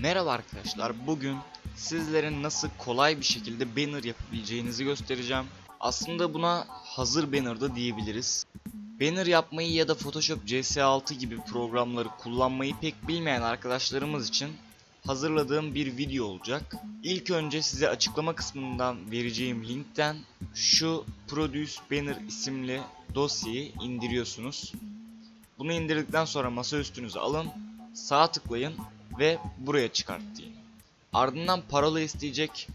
Merhaba arkadaşlar. Bugün sizlere nasıl kolay bir şekilde banner yapabileceğinizi göstereceğim. Aslında buna hazır banner da diyebiliriz. Banner yapmayı ya da Photoshop CS6 gibi programları kullanmayı pek bilmeyen arkadaşlarımız için hazırladığım bir video olacak. İlk önce size açıklama kısmından vereceğim linkten şu Produce Banner isimli dosyayı indiriyorsunuz. Bunu indirdikten sonra masaüstünüze alın, sağa tıklayın ve buraya çıkart deyin. Ardından parola isteyecek.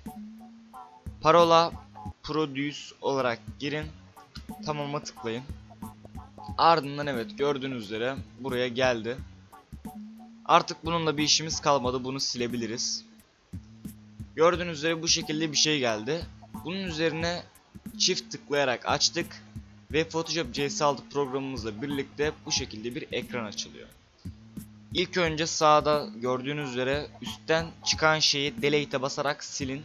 Parola produce olarak girin. Tamam'a tıklayın. Ardından evet gördüğünüz üzere buraya geldi. Artık bununla bir işimiz kalmadı. Bunu silebiliriz. Gördüğünüz üzere bu şekilde bir şey geldi. Bunun üzerine çift tıklayarak açtık ve Photoshop CS6 programımızla birlikte bu şekilde bir ekran açılıyor. İlk önce sağda gördüğünüz üzere üstten çıkan şeyi delete'e basarak silin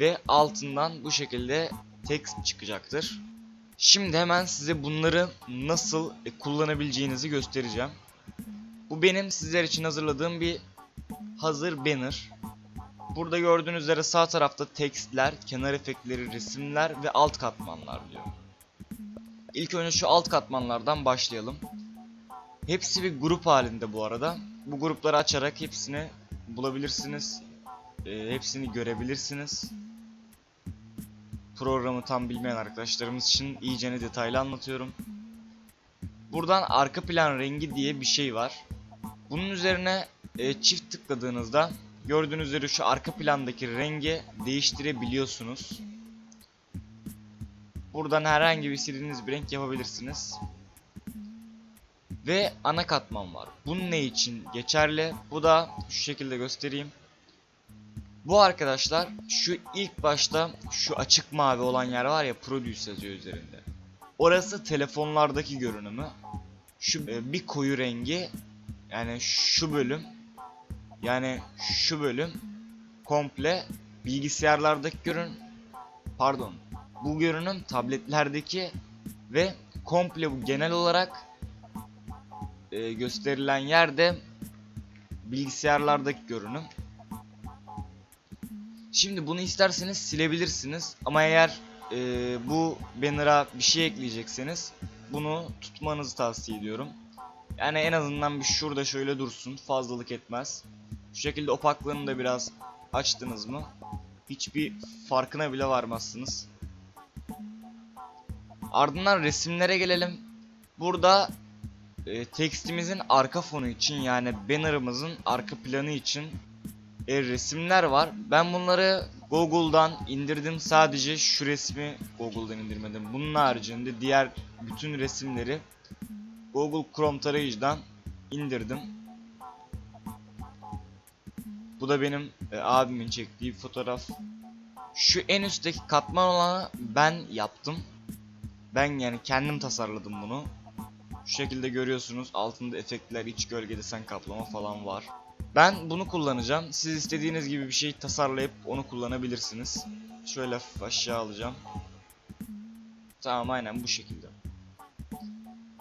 ve altından bu şekilde text çıkacaktır. Şimdi hemen size bunları nasıl e, kullanabileceğinizi göstereceğim. Bu benim sizler için hazırladığım bir hazır banner. Burada gördüğünüz üzere sağ tarafta tekstler, kenar efektleri, resimler ve alt katmanlar diyor. İlk önce şu alt katmanlardan başlayalım. Hepsi bir grup halinde bu arada. Bu grupları açarak hepsini bulabilirsiniz. Ee, hepsini görebilirsiniz. Programı tam bilmeyen arkadaşlarımız için iyicene detaylı anlatıyorum. Buradan arka plan rengi diye bir şey var. Bunun üzerine e, çift tıkladığınızda gördüğünüz üzere şu arka plandaki rengi değiştirebiliyorsunuz. Buradan herhangi bir istediğiniz bir renk yapabilirsiniz. Ve ana katman var. Bunun ne için geçerli? Bu da şu şekilde göstereyim. Bu arkadaşlar şu ilk başta şu açık mavi olan yer var ya Produce yazıyor üzerinde. Orası telefonlardaki görünümü. Şu e, bir koyu rengi yani şu bölüm yani şu bölüm komple bilgisayarlardaki görün pardon bu görünüm tabletlerdeki ve komple bu genel olarak e, gösterilen yerde bilgisayarlardaki görünüm. Şimdi bunu isterseniz silebilirsiniz ama eğer e, bu banner'a bir şey ekleyecekseniz bunu tutmanızı tavsiye ediyorum. Yani en azından bir şurada şöyle dursun fazlalık etmez. Şu şekilde opaklığını da biraz açtınız mı hiçbir farkına bile varmazsınız. Ardından resimlere gelelim. Burada e, tekstimizin arka fonu için yani banner'ımızın arka planı için e, resimler var. Ben bunları Google'dan indirdim. Sadece şu resmi Google'dan indirmedim. Bunun haricinde diğer bütün resimleri Google Chrome tarayıcıdan indirdim. Bu da benim e, abimin çektiği fotoğraf. Şu en üstteki katman olanı ben yaptım. Ben yani kendim tasarladım bunu. Şu şekilde görüyorsunuz altında efektler, iç gölge desen kaplama falan var. Ben bunu kullanacağım. Siz istediğiniz gibi bir şey tasarlayıp onu kullanabilirsiniz. Şöyle hafif aşağı alacağım. Tamam aynen bu şekilde.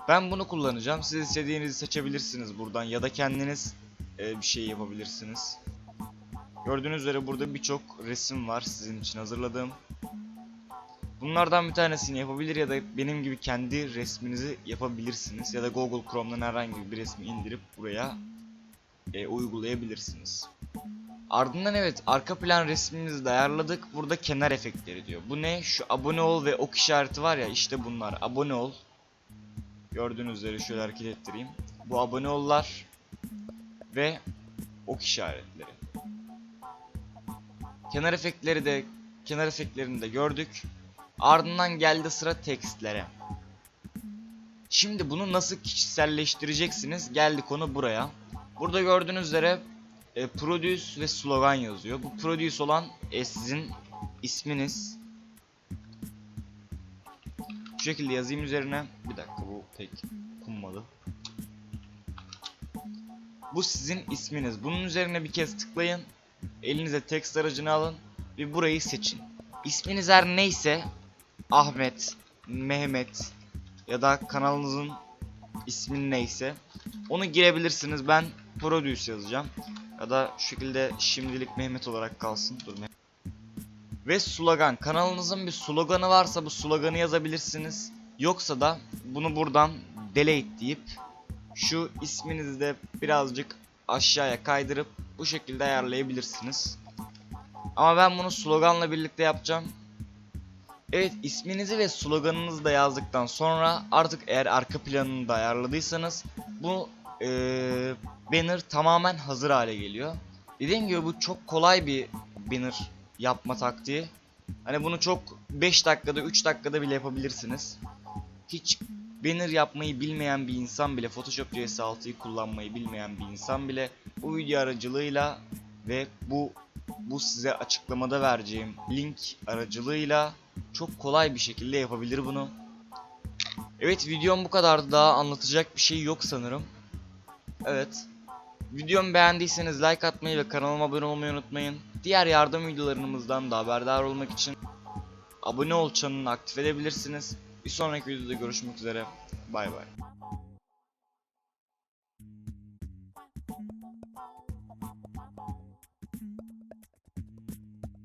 Ben bunu kullanacağım. Siz istediğinizi seçebilirsiniz buradan ya da kendiniz e, bir şey yapabilirsiniz. Gördüğünüz üzere burada birçok resim var sizin için hazırladığım. Bunlardan bir tanesini yapabilir ya da benim gibi kendi resminizi yapabilirsiniz. Ya da Google Chrome'dan herhangi bir resmi indirip buraya e, uygulayabilirsiniz. Ardından evet arka plan resmimizi de ayarladık. Burada kenar efektleri diyor. Bu ne? Şu abone ol ve ok işareti var ya işte bunlar. Abone ol. Gördüğünüz üzere şöyle hareket ettireyim. Bu abone ollar ve ok işaretleri. Kenar efektleri de kenar efektlerini de gördük. Ardından geldi sıra tekstlere. Şimdi bunu nasıl kişiselleştireceksiniz? Geldi konu buraya. Burada gördüğünüz üzere e, produce ve slogan yazıyor. Bu produce olan e, sizin isminiz. Bu şekilde yazayım üzerine. Bir dakika bu pek okunmadı. Bu sizin isminiz. Bunun üzerine bir kez tıklayın. Elinize text aracını alın ve burayı seçin. İsminiz her neyse Ahmet, Mehmet ya da kanalınızın ismin neyse onu girebilirsiniz. Ben Produce yazacağım. Ya da şu şekilde şimdilik Mehmet olarak kalsın. Dur Mehmet. Ve slogan. Kanalınızın bir sloganı varsa bu sloganı yazabilirsiniz. Yoksa da bunu buradan delete deyip şu isminizi de birazcık aşağıya kaydırıp bu şekilde ayarlayabilirsiniz. Ama ben bunu sloganla birlikte yapacağım. Evet isminizi ve sloganınızı da yazdıktan sonra artık eğer arka planını da ayarladıysanız bu eee, banner tamamen hazır hale geliyor. Dediğim gibi bu çok kolay bir banner yapma taktiği. Hani bunu çok 5 dakikada 3 dakikada bile yapabilirsiniz. Hiç banner yapmayı bilmeyen bir insan bile Photoshop CS6'yı kullanmayı bilmeyen bir insan bile bu video aracılığıyla ve bu bu size açıklamada vereceğim link aracılığıyla çok kolay bir şekilde yapabilir bunu. Evet videom bu kadardı daha anlatacak bir şey yok sanırım. Evet. Videomu beğendiyseniz like atmayı ve kanalıma abone olmayı unutmayın. Diğer yardım videolarımızdan da haberdar olmak için abone ol çanını aktif edebilirsiniz. Bir sonraki videoda görüşmek üzere. Bay bay.